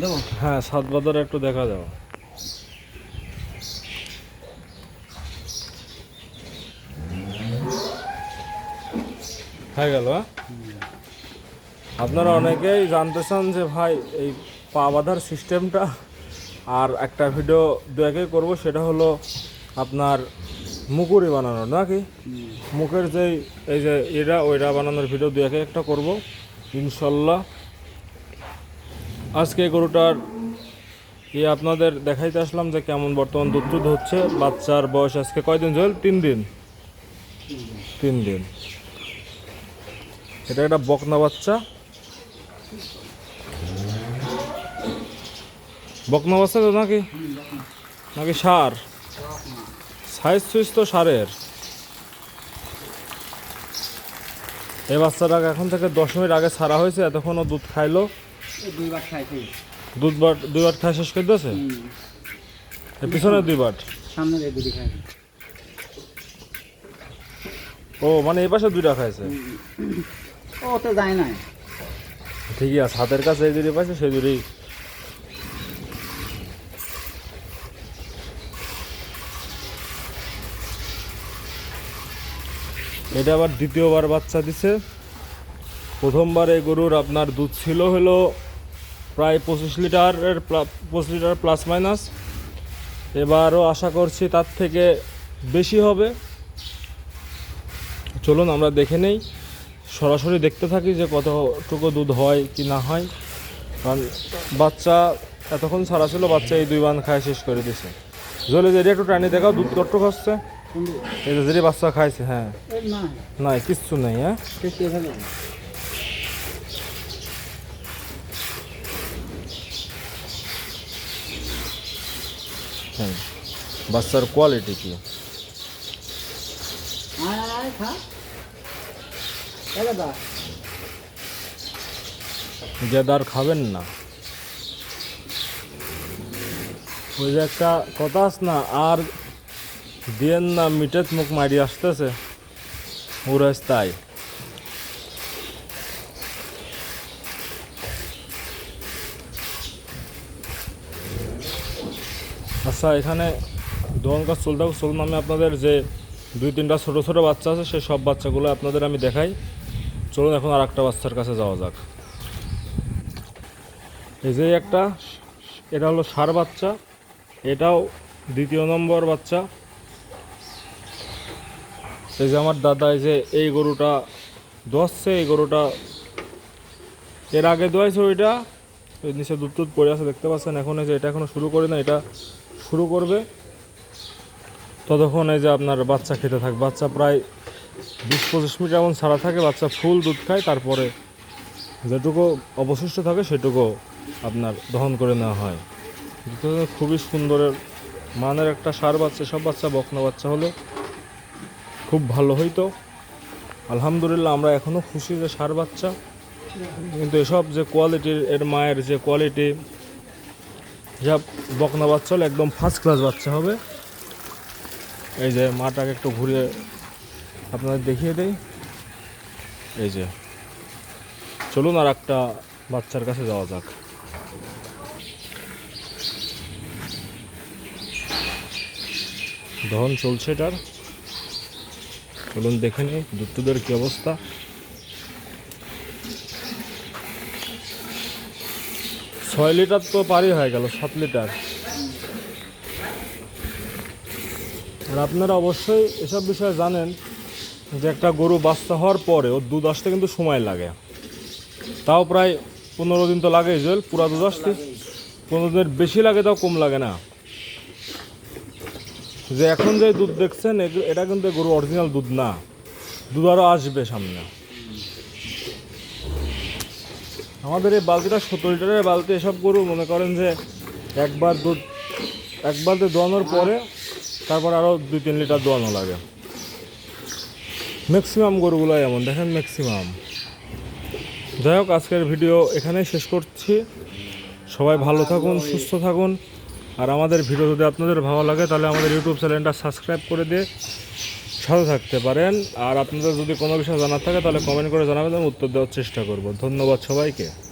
দেবো? হ্যাঁ সাত বাজারে একটু দেখা যাও হয়ে গেল হ্যাঁ? আপনারা অনেকেই জানতে চান যে ভাই এই পা বাঁধার সিস্টেমটা আর একটা ভিডিও দু একে করব সেটা হলো আপনার মুকুরি বানানো নাকি মুখের যেই এই যে এটা ওইটা বানানোর ভিডিও দু একে একটা করব ইনশাল্লাহ। আজকে গরুটার ইয়ে আপনাদের দেখাইতে আসলাম যে কেমন বর্তমান দুধ দুধ হচ্ছে। বাচ্চার বয়স আজকে কয়দিন জল তিন দিন। তিন দিন। এটা একটা বকনা বাচ্চা। বকনা বাচ্চা তো নাকি? নাকি সার? সাইজ সুইজ তো সারের। এই বাচ্চাটাকে এখন থেকে দশ মিনিট আগে ছাড়া হয়েছে, এতক্ষণও দুধ খাইলো। দুইবার খাইছি দুধ বাট দুই বাট খাই শেষ করে দিয়েছে? পিছনে দুই বাট। সামনে দুটি খাইছি ও মানে এই পাশে দুইটা খাইছে? ও তো যায় না ঠিকই আছে হাতের কাছে এই দুটি পাইছে সেই দুটি এটা আবার দ্বিতীয়বার বাচ্চা দিছে। প্রথমবার এই গরুর আপনার দুধ ছিল হলো প্রায় পঁচিশ লিটারের পঁচিশ লিটার প্লাস মাইনাস এবারও আশা করছি তার থেকে বেশি হবে। চলুন আমরা দেখে নেই। সরাসরি দেখতে থাকি যে কতটুকু দুধ হয় কি না হয়। কারণ বাচ্চা এতক্ষণ ছাড়া ছিল বাচ্চা এই দুই বান খায় শেষ করে দিছে। জলে যে একটু টানি দেখাও দুধ কট্টু খাচ্ছে এই যে বাচ্চা খাইছে হ্যাঁ। এই না না কিচ্ছু নেই হ্যাঁ? হ্যাঁ বাচ্চার কোয়ালিটি কি? গেদার খাবেন না। ওই যে একটা কথা আছে না আর দিয়েন না মিটেত মুখ মারি আসতেছে। উড়াইস তাই। আচ্ছা এখানে দোকান কাজ চলতে চলুন আমি আপনাদের যে দুই তিনটা ছোট ছোট বাচ্চা আছে, সেই সব বাচ্চাগুলো আপনাদের আমি দেখাই। চলুন এখন আর একটা বাচ্চার কাছে যাওয়া যাক। এই যে একটা, এটা হলো সার বাচ্চা, এটাও দ্বিতীয় নম্বর বাচ্চা। এই যে আমার দাদা, এই যে এই গরুটা দোয়াচ্ছে, এই গরুটা এর আগে দোয়াইছে ওইটা, ওই নিচে দুধ টুধ পড়ে আছে, দেখতে পাচ্ছেন? এখন এই যে এটা এখনও শুরু করে না এটা শুরু করবে। ততক্ষণ এই যে আপনার বাচ্চা খেতে থাকবে বাচ্চা প্রায় বিশ পঁচিশ মিনিট এমন ছাড়া থাকে, বাচ্চা ফুল দুধ খায়, তারপরে যেটুকু অবশিষ্ট থাকে সেটুকু আপনার দহন করে নেওয়া হয়। খুবই সুন্দরের মানের একটা সার বাচ্চা, সব বাচ্চা বকনা বাচ্চা হলে। খুব ভালো হইতো। আলহামদুলিল্লাহ আমরা এখনও খুশি যে সার বাচ্চা। কিন্তু এসব যে কোয়ালিটির এর মায়ের যে কোয়ালিটি যা বকনা বাচ্চা হলে একদম ফার্স্ট ক্লাস বাচ্চা হবে। এই যে মাটাকে একটু ঘুরে আপনাদের দেখিয়ে দেই। এই যে, চলুন আর একটা বাচ্চার কাছে যাওয়া যাক। দহন চলছে এটার। চলুন দেখে নিই দুধ কী অবস্থা। ছয় লিটার তো পারি হয়ে গেল, সাত লিটার। আর আপনারা অবশ্যই এসব বিষয়ে জানেন যে একটা গরু বাচ্চা হওয়ার পরে ওর দুধ আসতে কিন্তু সময় লাগে। তাও প্রায় পনেরো দিন তো লাগে জল পুরা দুধ আসতে। পনেরো দিনের বেশি লাগে তাও কম লাগে না। যে এখন যে দুধ দেখছেন এটা কিন্তু গরু অরিজিনাল দুধ না। দুধ আরও আসবে সামনে। আমাদের এই বালতিটা সত্তর লিটারের বালতি, এসব গরু মনে করেন যে একবার দুধ, একবার দিয়ে দোয়ানোর পরে তারপর আরও দুই, তিন লিটার দোয়ানো লাগে। ম্যাক্সিমাম গরুগুলো এমন, দেখেন ম্যাক্সিমাম যাই হোক, আজকের ভিডিও এখানেই শেষ করছি। সবাই ভালো থাকুন, সুস্থ থাকুন। আর আমাদের ভিডিও যদি আপনাদের ভালো লাগে, তাহলে আমাদের ইউটিউব চ্যানেলটা সাবস্ক্রাইব করে দিয়ে সাথে থাকতে পারেন। আর আপনাদের যদি কোনো বিষয় জানার থাকে, তাহলে কমেন্ট করে জানাবেন, আমি উত্তর দেওয়ার চেষ্টা করব। ধন্যবাদ সবাইকে।